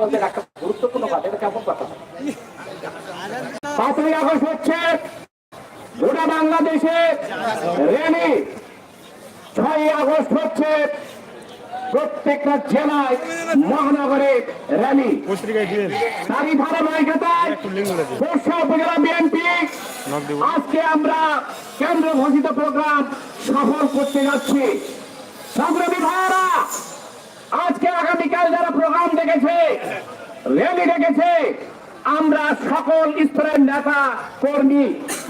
বলছেন একটা গুরুত্বপূর্ণ কথা, এটা কেমন কথা? পাঁচই আগস্ট হচ্ছে গোটা বাংলাদেশে র্যালি ছয়ই আগস্ট হচ্ছে প্রত্যেকটা জেলায় মহানগরে র্যালি তারই ধারাবাহিকতায় উপজেলা বিএনপি, আজকে আমরা কেন্দ্র ঘোষিত প্রোগ্রাম সফল করতে যাচ্ছি। সংগ্রামী ভাইয়েরা আজকে আগামীকাল যারা প্রোগ্রাম দেখেছে র্যালি দেখেছে আমরা সকল স্তরের নেতা কর্মী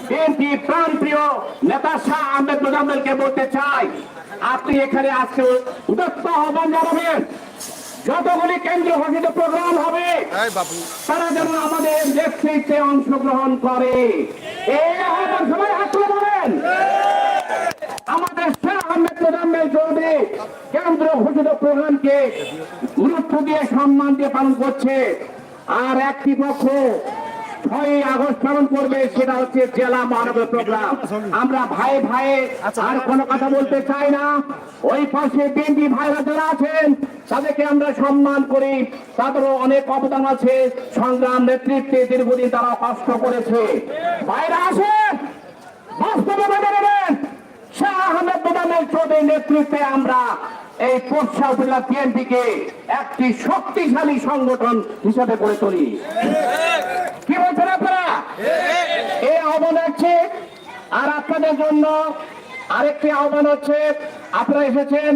বিএনপি প্রাণপ্রিয় নেতা শাহ আহমেদ মোজাম্মেলকে বলতে চাই আপনি এখানে আজকে উদত্ত আহ্বান জানাবেন যতগুলি কেন্দ্র ঘোষিত প্রোগ্রাম হবে তারা যেন আমাদের নেতৃত্বে অংশগ্রহণ করে। এই আহ্বান সবাই হাত তুলে বলেন কেন্দ্র ঘোষিত প্রোগ্রামকে গুরুত্ব দিয়ে সম্মান দিয়ে পালন করছে। আর একটি পক্ষ আগস্ট পালন করবে, সেটা হচ্ছে জেলা প্রোগ্রাম। আমরা ভাই আর কোনো কথা বলতে চাই না। ওই পাশে বিএনপি ভাইরা যারা আছেন, তাদেরকে আমরা সম্মান করি। তাদেরও অনেক অবদান আছে। সংগ্রাম নেতৃত্বে দীর্ঘদিন তারা কষ্ট করেছে। ভাইরা আসেন। বাস্তবে শাহ আহমেদ চৌধুরীর নেতৃত্বে আমরা এই উপজেলা বিএনপিকে একটি শক্তিশালী সংগঠন হিসাবে গড়ে তুলি। কি বলছেন আপনারা? এই আহ্বান হচ্ছে, আর আপনাদের জন্য আরেকটি আহ্বান হচ্ছে, আপনারা এসেছেন,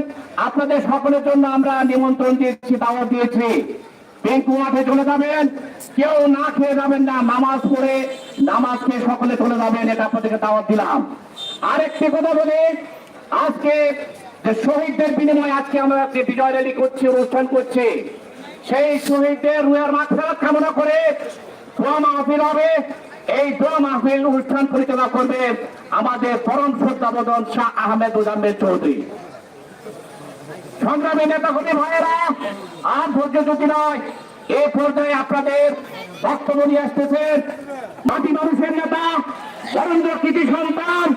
আপনাদের সকলের জন্য আমরা নিমন্ত্রণ দিয়েছি, দাওয়াত দিয়েছি। পিঙ্কু মাঠে চলে যাবেন। কেউ না খেয়ে যাবেন না, নামাজ পড়ে নামাজ খেয়ে সকলে চলে যাবেন, এটা আপনাদেরকে দাওয়াত দিলাম। আরেকটি কথা বলি, আজকে যে শহীদদের বিনিময়ে আজকে আমরা যে বিজয় র্যালি করছি, অনুষ্ঠান করছি, সেই শহীদদের রুয়ার মাঠফেরত কামনা করে দোয়া মাহফিল হবে। এই দোয়া মাহফিল অনুষ্ঠান পরিচালনা করবে আমাদের পরম শ্রদ্ধাবদন শাহ আহমেদ উজামেদ চৌধুরী। সংগ্রামী নেতা কর্মী ভাইয়েরা, আর ধৈর্য যদি নয়। এই পর্যায়ে আপনাদের বক্তব্য নিয়ে আসতেছেন মাটি মানুষের নেতা বরেন্দ্র কৃতি সন্তান।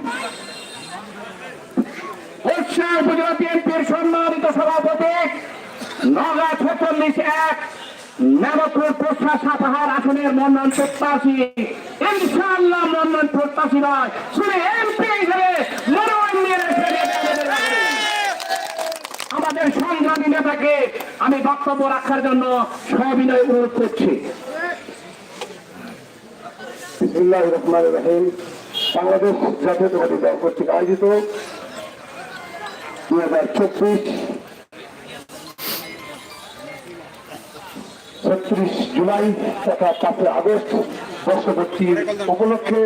সম্মানিত সভাপতি নগা ছেচল্লিশ এক মেরপুর পোষা সাতাহার আসনের মন্নন প্রত্যাশী। ইনশাআল্লাহ মন্নন প্রত্যাশী নয়। শুনে এমপি হিসেবে মনোনয়ন নিয়ে আমাদের সংগ্রামী নেতাকে আমি বক্তব্য রাখার জন্য সবিনয় অনুরোধ করছি। বাংলাদেশ জাতীয়তাবাদী দল কর্তৃক আয়োজিত হাজার চব্বিশ ছত্রিশ জুলাই তথা পাঁচই আগস্ট উপলক্ষে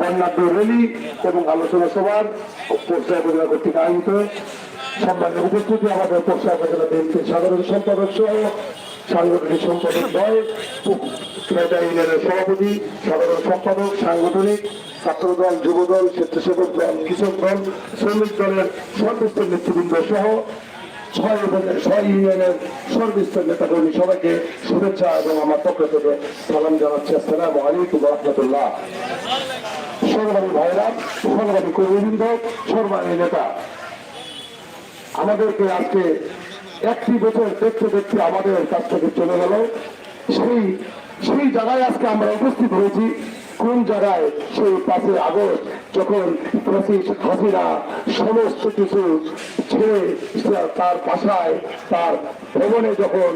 বর্ণাঢ্য র্যালি এবং আলোচনা সভার পর্যায় উপজেলা কর্তৃক আয়োজিত। উপস্থিতি, আমাদের বিএনপির সাধারণ সম্পাদক সহ সাংগঠনিক সম্পাদক দল ইউনিয়নের সভাপতি, সাধারণ সম্পাদক, সাংগঠনিক ছাত্রদল যুবদল স্বেচ্ছাসেবক দল, কৃষক দল, শ্রমিক দলের সর্বস্তর নেতৃবৃন্দ সহ ছয় ছয় ইউনিয়নের সর্বস্তর নেতাকর্মী সবাইকে শুভেচ্ছা এবং আমার পক্ষ থেকে সালাম জানাচ্ছি। আসসালামু আলাইকুম রহমতুল্লাহ। সর্বাণী ভাইরা সর্বাণী কর্মীবৃন্দ সর্বাণী নেতা। আমাদেরকে আজকে একটি বছর দেখতে দেখতে আমাদের কাছ থেকে চলে গেল। সেই সেই জায়গায় আজকে আমরা উপস্থিত হয়েছি। কোন জায়গায়? সেই পাঁচই আগস্ট, যখন হাসিনা সমস্ত কিছু ছেড়ে তার বাসায়, তার ভবনে যখন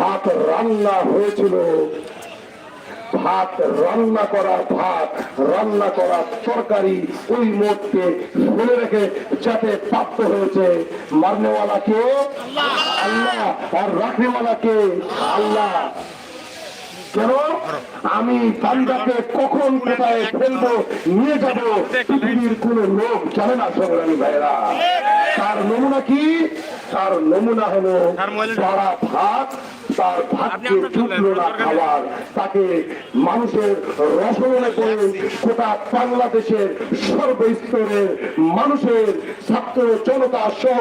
ভাত রান্না হয়েছিল ভাত রান্না করা ভাত রান্না করা তরকারি ওই মুহূর্তে ফেলে রেখে যাতে প্রাপ্ত হয়েছে। মারনেওয়ালা কে? আল্লাহ। আর রাখনেওয়ালা কে? আল্লাহ। কেন? আমি বান্দাকে কখন কোথায় ফেলব নিয়ে যাব পৃথিবীর কোন লোক জানে না সংগ্রামী ভাইরা তার নমুনা কি? তার নমুনা হলো তারা ভাত তার ভাতকে টুকলো না খাবার তাকে মানুষের রসনে করে গোটা বাংলাদেশের সর্বস্তরের মানুষের ছাত্র জনতা সহ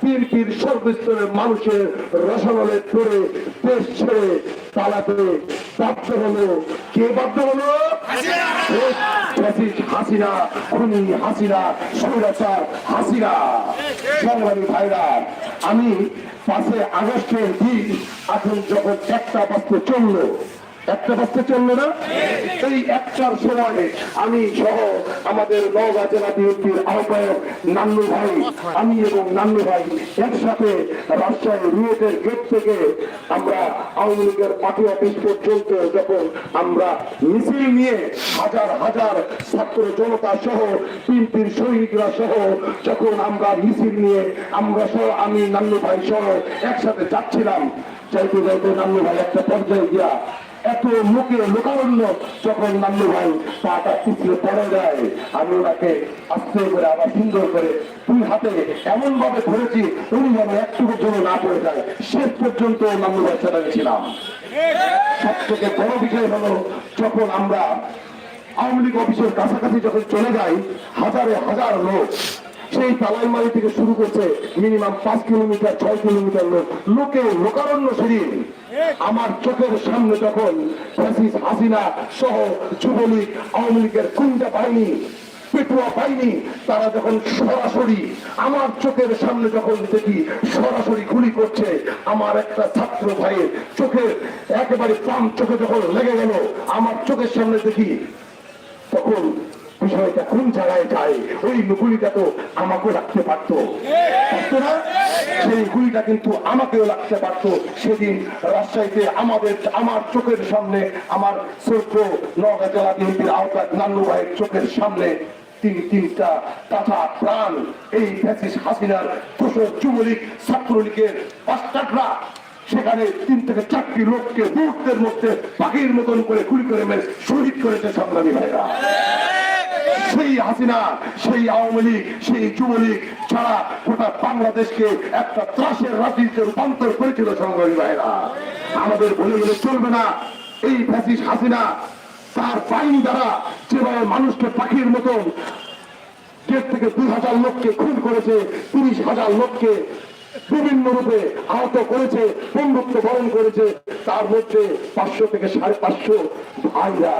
পীর পীর সর্বস্তরের মানুষের রসনে করে দেশ ছেড়ে পালাতে বাধ্য হলো। কে বাধ্য হলো? হাসিনা! খুনি হাসিনা স্বৈরাচার হাসিনা। সংগ্রামী ভাইরা আমি পাশে আগস্টের দিন এখন যখন একটা বাস্তব চলল। একটা বাজতে চলল না। এই একটার সময় আমি সহ আমাদের নওগাঁ জেলা বিএনপির আহ্বায়ক নান্নু ভাই, আমি এবং নান্নু ভাই একসাথে রাজশাহী রুয়েটের গেট থেকে আমরা আওয়ামী লীগের পার্টি অফিস পর্যন্ত যখন আমরা মিছিল নিয়ে হাজার হাজার ছাত্র জনতা সহ, বিএনপির শহীদরা সহ যখন আমরা মিছিল নিয়ে আমরা সহ, আমি, নান্নু ভাই সহ একসাথে যাচ্ছিলাম, যাইতে যাইতে নান্নু ভাই একটা পর্যায়ে গিয়া এত মুখে লোকারণ্য যখন নান্নু ভাই পাটা পিছলে পড়ে যায় আমি ওনাকে আস্তে করে আবার সুন্দর করে দুই হাতে এমন ভাবে ধরেছি, উনি যেন একটুকুর জন্য না পড়ে যায়। শেষ পর্যন্ত নান্নু ভাই সেটা ছিলাম। সব থেকে বড় বিষয় হলো যখন আমরা আওয়ামী লীগ অফিসের কাছাকাছি যখন চলে যাই, হাজারে হাজার লোক সেই তালাইমারি থেকে শুরু করছে মিনিমাম পাঁচ কিলোমিটার, ছয় কিলোমিটার লোক। লোকে লোকারণ্য শরীর আমার চোখের সামনে যখন ফ্যাসিস হাসিনা সহ যুবলীগ, আওয়ামী লীগের কুঞ্জা বাহিনী, পেটুয়া বাহিনী, তারা যখন সরাসরি আমার চোখের সামনে যখন দেখি সরাসরি গুলি করছে, আমার একটা ছাত্র ভাইয়ের চোখের একেবারে পাম চোখে যখন লেগে গেল, আমার চোখের সামনে দেখি, তখন বিষয়টা কোন জায়গায় যায়। ওই গুলিটা তো আমাকেও লাগতে পারতো। না? সেই গুলিটা কিন্তু আমাকেও লাগতে পারতো। সেদিন রাজশাহীতে আমাদের, আমার চোখের সামনে, আমার নগা জেলা বিএনপির ভাইয়ের চোখের সামনে তিন, তিনটা তাজা প্রাণ। এই হাসিনার দোষর যুবলীগ, ছাত্রলীগের সেখানে তিন থেকে চারটি লোককে মুহূর্তের মধ্যে পাখির মতন করে গুলি করে মেরে শহীদ করেছে সংগ্রামী ভাইরা। সেই হাসিনা, সেই আওয়ামী লীগ, সেই যুবলীগ ছাড়া গোটা বাংলাদেশকে একটা ত্রাসের রাজনীতিতে রূপান্তর করেছিল সংগ্রামী ভাইরা। আমাদের বলে গেলে চলবে না। এই ফ্যাসিস হাসিনা, তার বাহিনী দ্বারা যেভাবে মানুষকে পাখির মতন দেড় থেকে দুই হাজার লোককে খুন করেছে, তিরিশ হাজার লোককে বিভিন্ন রূপে আহত করেছে, বন্ধুত্ব বরণ করেছে। তার মধ্যে পাঁচশো থেকে সাড়ে পাঁচশো ভাইরা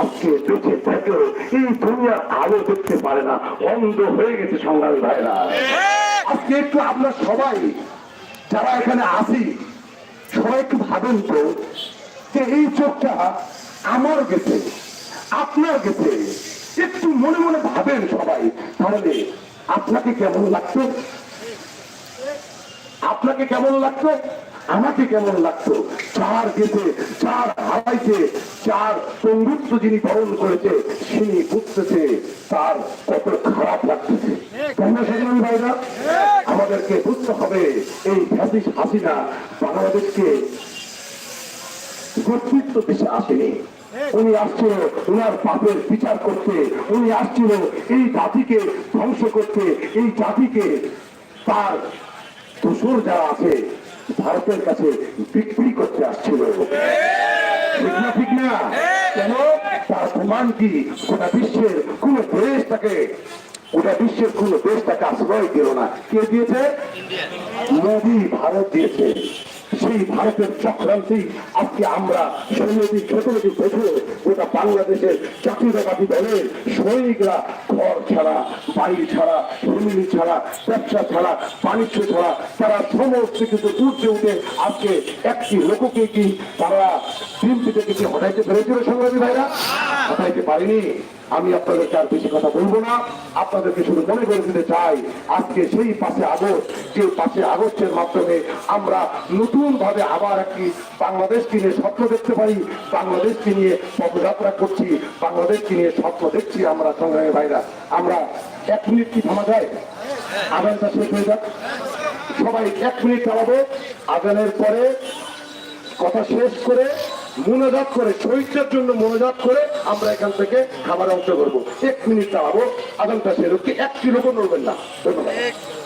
আজকে বেঁচে থেকেও এই দুনিয়ার আলো দেখতে পারে না। অন্ধ হয়ে গেছে সংগ্রামী ভাইরা। আজকে একটু আমরা সবাই যারা এখানে আসি সবাই একটু ভাবেন তো যে এই চোখটা আমার গেছে, আপনার গেছে। একটু মনে মনে ভাবেন সবাই, তাহলে আপনাকে কেমন লাগতো আপনাকে কেমন লাগতো? আমাকে কেমন লাগতো? চার গেছে চার হারাইছে চার বন্ধুত্ব যিনি বরণ করেছে তিনি বুঝতেছে তার কত খারাপ লাগতেছে। কেন সেখানে ভাইরা? আমাদেরকে বুঝতে হবে এই ফ্যাসিস হাসিনা বাংলাদেশকে কর্তৃত্ব দেশে আসেনি। উনি আসছিল উনার পাপের বিচার করতে উনি আসছিল এই জাতিকে ধ্বংস করতে এই জাতিকে তার দোষর যারা আছে, ভারতের কাছে বিক্রি করতে আসছিল। ঠিক না কেন? তার প্রমাণ কি? গোটা বিশ্বের কোন দেশ তাকে গোটা বিশ্বের কোন দেশ তাকে আশ্রয় দিল না। কে দিয়েছে? মোদী ভারত দিয়েছে। সেই ভারতের চক্রান্তেই আজকে আমরা গোটা বাংলাদেশের জাতীয়তাবাদী দলের সৈনিকরা ছাড়া, বাড়ি ছাড়া ফ্যামিলি ছাড়া, ব্যবসা ছাড়া, বাণিজ্য ছাড়া, তারা ভ্রম কিছু উঠতে উঠে আজকে একটি লোককে কি তারা দিন থেকে কি হটাইতে পেরেছিল সংগ্রামী ভাইরা? হটাইতে পারিনি আমি আপনাদেরকে আর বেশি কথা বলব না। আপনাদেরকে শুধু মনে করে দিতে চাই, আজকে সেই পাশে আগস্ট যে পাশে আগস্টের মাধ্যমে আমরা নতুন ভাবে আবার একটি বাংলাদেশকে নিয়ে স্বপ্ন দেখতে পারি বাংলাদেশকে নিয়ে পদযাত্রা করছি, বাংলাদেশকে নিয়ে স্বপ্ন দেখছি আমরা, সংগ্রামী ভাইরা। আমরা এক মিনিট কি থামা যায়? আগানটা শেষ হয়ে যাক। সবাই এক মিনিট চালাবো আগানের পরে কথা শেষ করে মনোজাত করে শহীদদের জন্য মনোযোগ করে আমরা এখান থেকে খাবার অংশ করব। এক মিনিট চালাবো আগামটা সেরকম একটি এক কিলো নড়বেন না। ধন্যবাদ।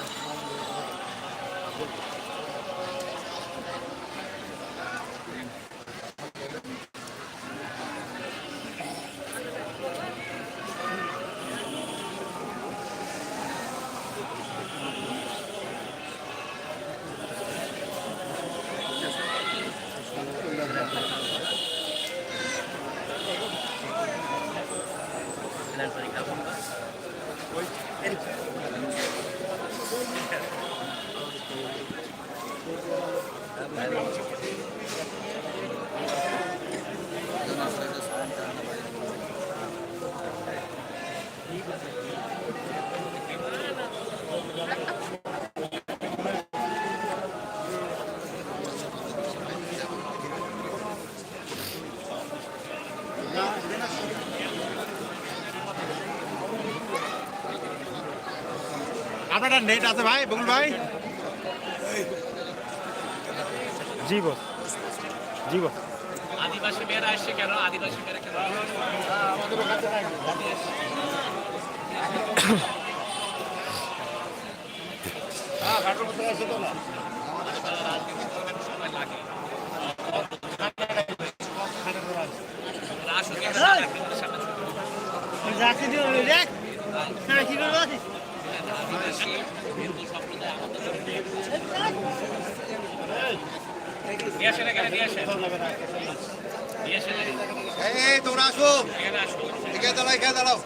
আপনার নেট আছে ভাই বকুল ভাই? জি বস। জি বস। আদিবাসী মেয়েরা আসছে কেন? আদিবাসী মেয়েরা কেন? রাজনীতি সামনে আদিবাসী হিন্দু সম্প্রদায় এই তোমরা আসো এখানে আসুন এখানে দাঁড়াও এখানে দাঁড়াও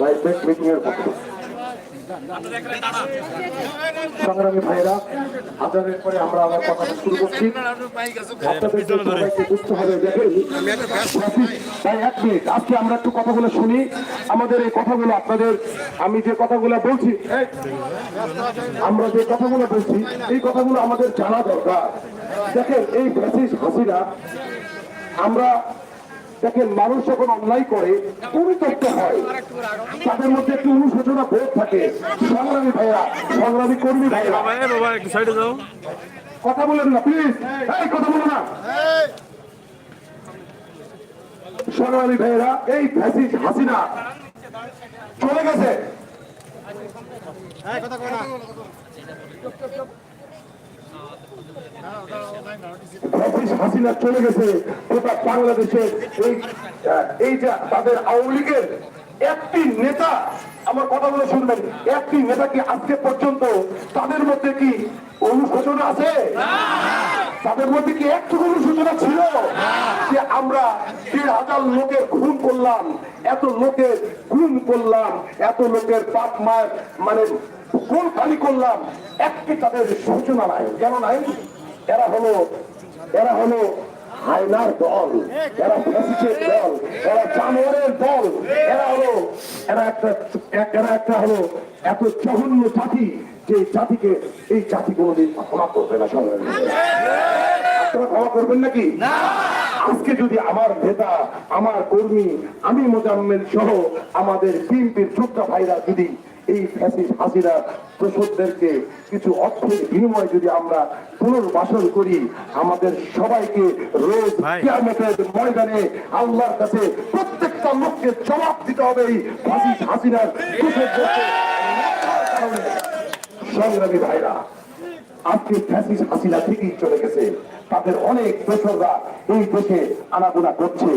ভাই প্রেস মিটিং এর পক্ষ সংগ্রামী ভাইরা আজানের পরে আমরা আবার কথা শুরু করছি। আপনাদের সবাইকে বুঝতে হবে ভাই, এক মিনিট, আজকে আমরা একটু কথাগুলো শুনি। আমাদের এই কথাগুলো আপনাদের, আমি যে কথাগুলো বলছি আমরা যে কথাগুলো বলছি, এই কথাগুলো আমাদের জানা দরকার। দেখেন, এই ফ্যাসিস হাসিনা, আমরা দেখেন মানুষ যখন অন্যায় করে পরিত্যক্ত হয়। তাদের মধ্যে একটু অনুশোচনা বোধ থাকে। সংগ্রামী ভাইরা সংগ্রামী কর্মী ভাইরা বাবা একটু সাইডে যাও। কথা বলেন না প্লিজ এই কথা বলো না। সংগ্রামী ভাইয়েরা এই ফ্যাসিস হাসিনা চলে গেছে। হাসিনা চলে গেছে, গোটা বাংলাদেশের এই যে তাদের আওয়ামী লীগের একটি নেতা, আমার কথাগুলো শুনবেন, একটি নেতা কি আজকে পর্যন্ত তাদের মধ্যে কি অনুশোচনা আছে? তাদের মধ্যে কি একটু অনুশোচনা ছিল? যে আমরা দেড় হাজার লোকের খুন করলাম, এত লোকের খুন করলাম, এত লোকের বাপ মায়ের মানে কোন খালি করলাম একটি তাদের সূচনা নাই। কেন নাই? এরা হলো এরা হলো হায়নার দল এরা ফ্যাসিস্টের দল এরা জানোয়ারের দল এরা হলো এরা একটা এরা একটা হলো এত জঘন্য জাতি যে জাতিকে এই জাতি কোনোদিন ক্ষমা করবে না আপনারা ক্ষমা করবেন নাকি? আজকে যদি আমার নেতা আমার কর্মী আমি মোজাম্মেল সহ আমাদের বিএনপির যোদ্ধা ভাইরা যদি এই ফ্যাসিস হাসিনা প্রসদদেরকে কিছু অর্থের বিনিময়ে যদি আমরা পুনর্বাসন করি আমাদের সবাইকে রোজ কিয়ামতের ময়দানে আল্লাহর কাছে প্রত্যেকটা লোককে জবাব দিতে হবে এই ফ্যাসিস হাসিনার সংগ্রামী ভাইরা আজকে ফ্যাসিস হাসিনা ঠিকই চলে গেছে। তাদের অনেক দোসররা এই দেশে আনাগোনা করছে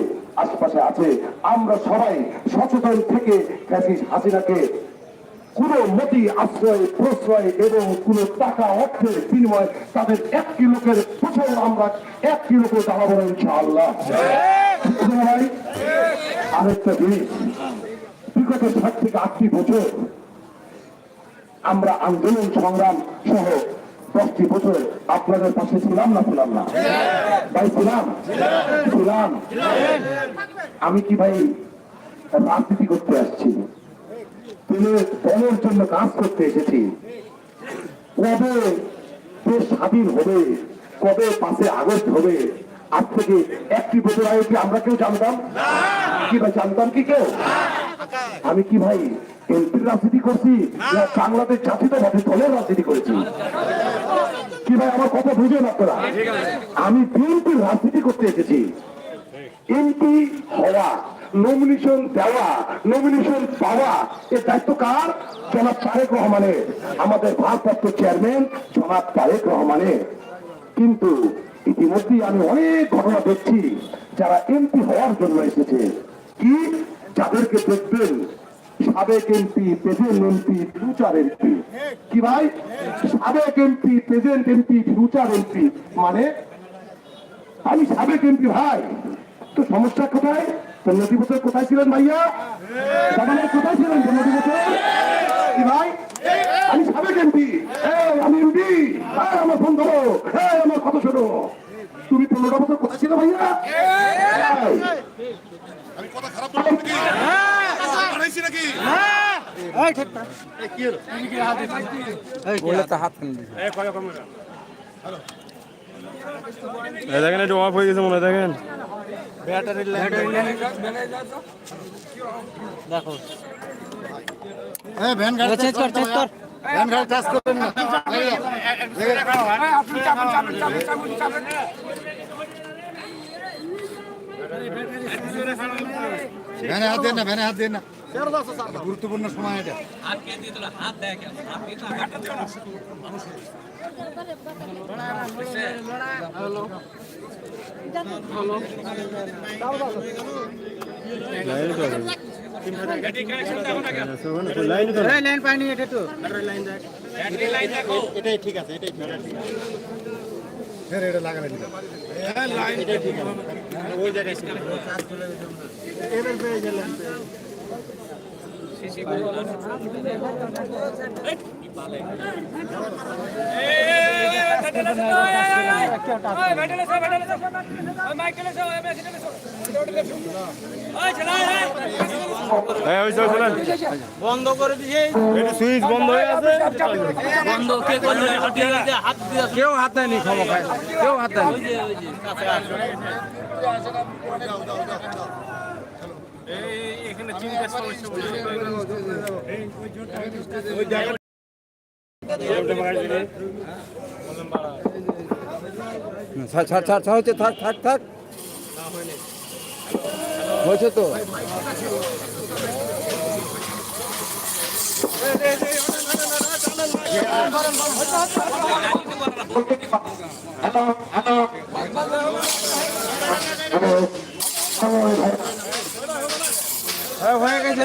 আশপাশে আছে। আমরা সবাই সচেতন থেকে ফ্যাসিস হাসিনাকে কোন মতি আশ্রয়, প্রশ্রয় এবং কোন টাকা, অর্থের বিনিময় তাদের একটি লোকের প্রথম আমরা একটি লোকের দাঁড়াবো না, ইনশাআল্লাহ। আরেকটা জিনিস। বিগত ষাট থেকে আটটি বছর আমরা আন্দোলন, সংগ্রাম সহ দশটি বছর আপনাদের পাশে ছিলাম না ছিলাম না? ভাই, ছিলাম? ছিলাম। আমি কি ভাই রাজনীতি করতে আসছি? তুমি দলের জন্য কাজ করতে এসেছি। কবে দেশ স্বাধীন হবে কবে পাশে আগস্ট হবে আজ থেকে একটি বছর আগে কি আমরা কেউ জানতাম? কি ভাই জানতাম কি কেউ? আমি কি ভাই এমপির রাজনীতি করছি না। বাংলাদেশ জাতীয়তাবাদী দলের রাজনীতি করেছি? কি ভাই আমার কথা বুঝেন আপনারা? আমি বিএনপির রাজনীতি করতে এসেছি। এমপি হওয়া নমিনেশন দেওয়া নমিনেশন পাওয়া এর দায়িত্ব কার? জনাব তারেক রহমানের। আমাদের ভারপ্রাপ্ত চেয়ারম্যান জনাব তারেক রহমানের। কিন্তু ইতিমধ্যেই আমি অনেক ঘটনা দেখছি, যারা এমপি হওয়ার জন্য এসেছে। কি? যাদেরকে দেখবেন, সাবেক MP present MP future MP কি ভাই? সাবেক MP present MP future MP মানে? আমি সাবেক এমপি ভাই। তো সমস্যা কোথায়? তো নদী বছর কোথায় ছিলেন ভাইয়া? দাদানের কোথায় ছিলেন নদী বছর কি ভাই? আমি সাবেক এমপি আমি এমপি আমার ফোন ধরো এই, আমার কথা শোনো তুমি পনেরো বছর কোথায় ছিল ভাইয়া? আমি কথা খারাপ নাকি? বানাইছি নাকি? এই দেখেন একটু অফ হয়ে গেছে মনে হয় দেখেন। ভ্যানে দেখো দেন না ভ্যানে হাত দেন না। গুরুত্বপূর্ণ সময় এটা হাত দিন না দিল হাত দেয় না। ব্যাটারি কানেকশন দেখো না কেন ব্যাটারি লাইন দেখো। এটাই ঠিক আছে এটাই ঠিক আছে। হ্যাঁ এটা এই ওই চল চলেন বন্ধ করে দিয়ে এটা সুইচ বন্ধ হয়ে আছে বন্ধ কে করল? হাত দিয়ে কেউ হাত দেয়নি ক্ষমা কেউ হাত দেয়নি। হচ্ছে থাক থাক থাক হয়েছে তো? হ্যালো হ্যাঁ, হয়ে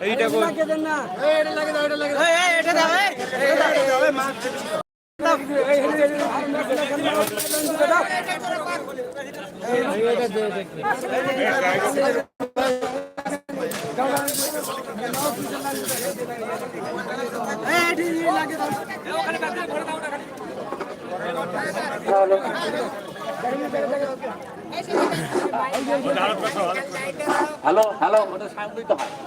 এইটা কই হ্যালো হ্যালো ওটা সামনে তো হয়